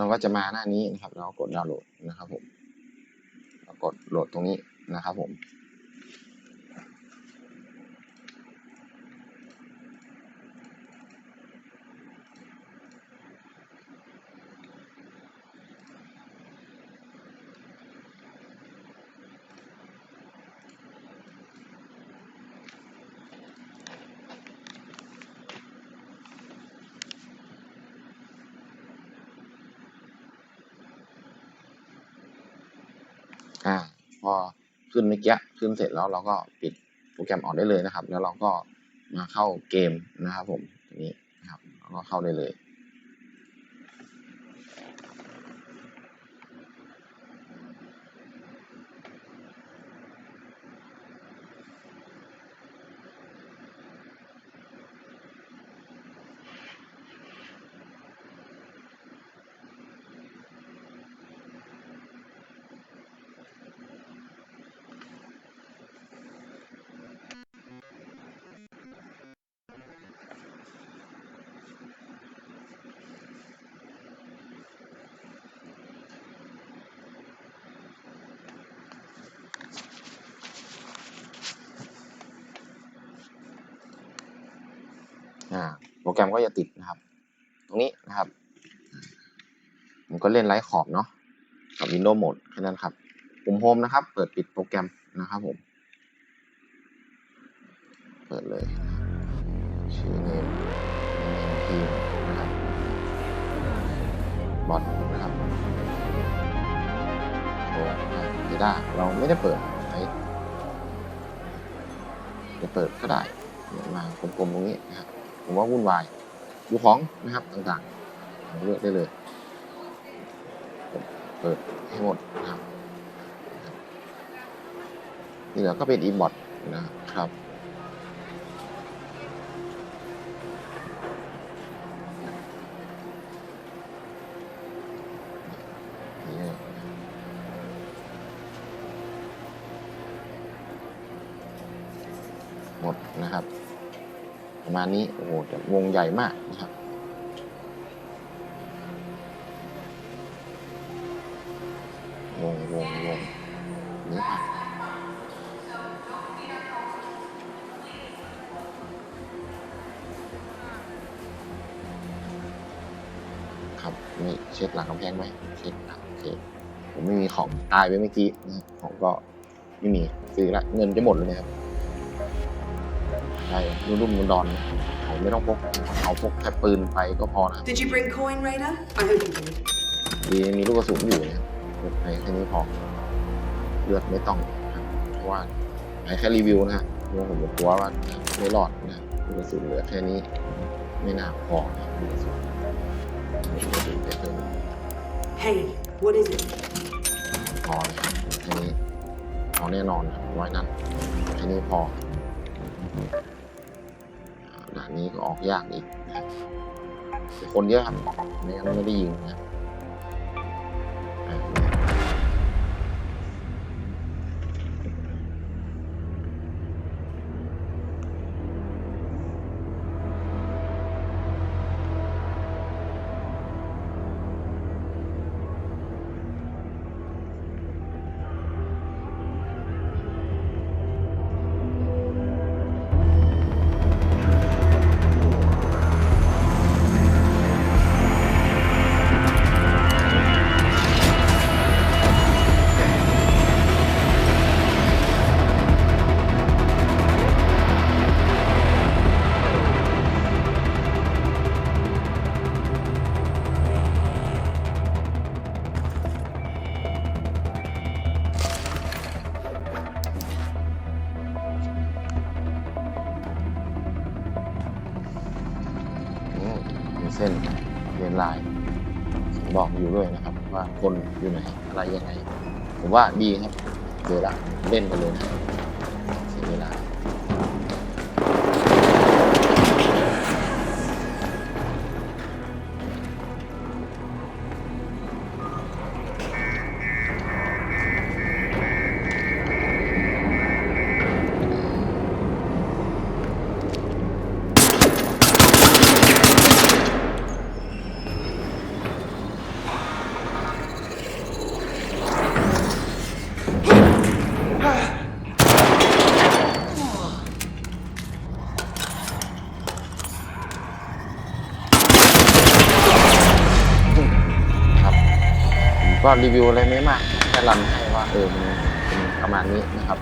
เราก็จะมาหน้านี้นะครับ แล้วกดดาวน์โหลดนะครับผมกดโหลดตรงนี้นะครับผม อ่า พอขึ้นเมื่อกี้ขึ้นเสร็จแล้วเราก็ปิดโปรแกรมออกได้เลยนะครับ แล้วเราก็มาเข้าเกมนะครับผมตรงนี้นะครับแล้วก็เข้าได้เลย โปรแกรมก็จะติดนะครับ ตรงนี้นะครับ ผมก็เล่นไร้ขอบเนาะกับ Windows Mode แค่นั้นครับ ปุ่มโฮมนะครับ เปิดปิดโปรแกรมนะครับผม เปิดเลยชื่อเนมทีมนะครับบอทนะครับโอ้เดด้าเราไม่ได้เปิดไว้จะเปิดก็ได้มากลมๆตรงนี้นะครับ ผมว่าวุ่นวายดูของนะครับต่างๆเลือกได้เลยเปิดให้หมดนะครับนี่เหลือก็เป็นอีบอทนะครับนี่ยหมดนะครับ ประมาณนี้ โอ้โหแต่วงใหญ่มากนะครับวงวงวงนี่ครับนี่เช็ดหลังกำแพงไหมเช็ดอะโอเคผมไม่มีของตายไปเมื่อกี้นะของก็ไม่มีซื้อละเงินจะหมดเลยนะครับ ใช่รุ่มๆดอนๆนะเขาไม่ต้องพกเอาพกแค่ปืนไปก็พอนะ Did you bring coin, Raider? I hope you did. ดีมีลูกกระสุนอยู่เนี่ยในแค่นี้พอเลือดไม่ต้องนะครับเพราะว่าไอ้แค่รีวิวนะฮะเพราะว่าผมกลัวว่าไม่รอดนะลูกกระสุนเหลือแค่นี้ ไม่น่าพอนะลูกกระสุนลูกกระสุนจะเพิ่ม Hey, what is it? พอนะครับแค่นี้พอแน่นอนครับร้อยนัดแค่นี้พออ่าด่า นี้ก็ออกยากอีกครับแต่คนเยอะครับไม่งั้นไม่ได้ยิงนะ เส้นเรียนลายบอกอยู่ด้วยนะครับ ว่าคนอยู่ไหนอะไรยังไงผมว่าดีครับเจอละเล่นกันเลยนะเสียเวลา ก็รีวิวอะไรไม่มากแค่รันให้ว่าเออมันเป็นประมาณนี้นะครับ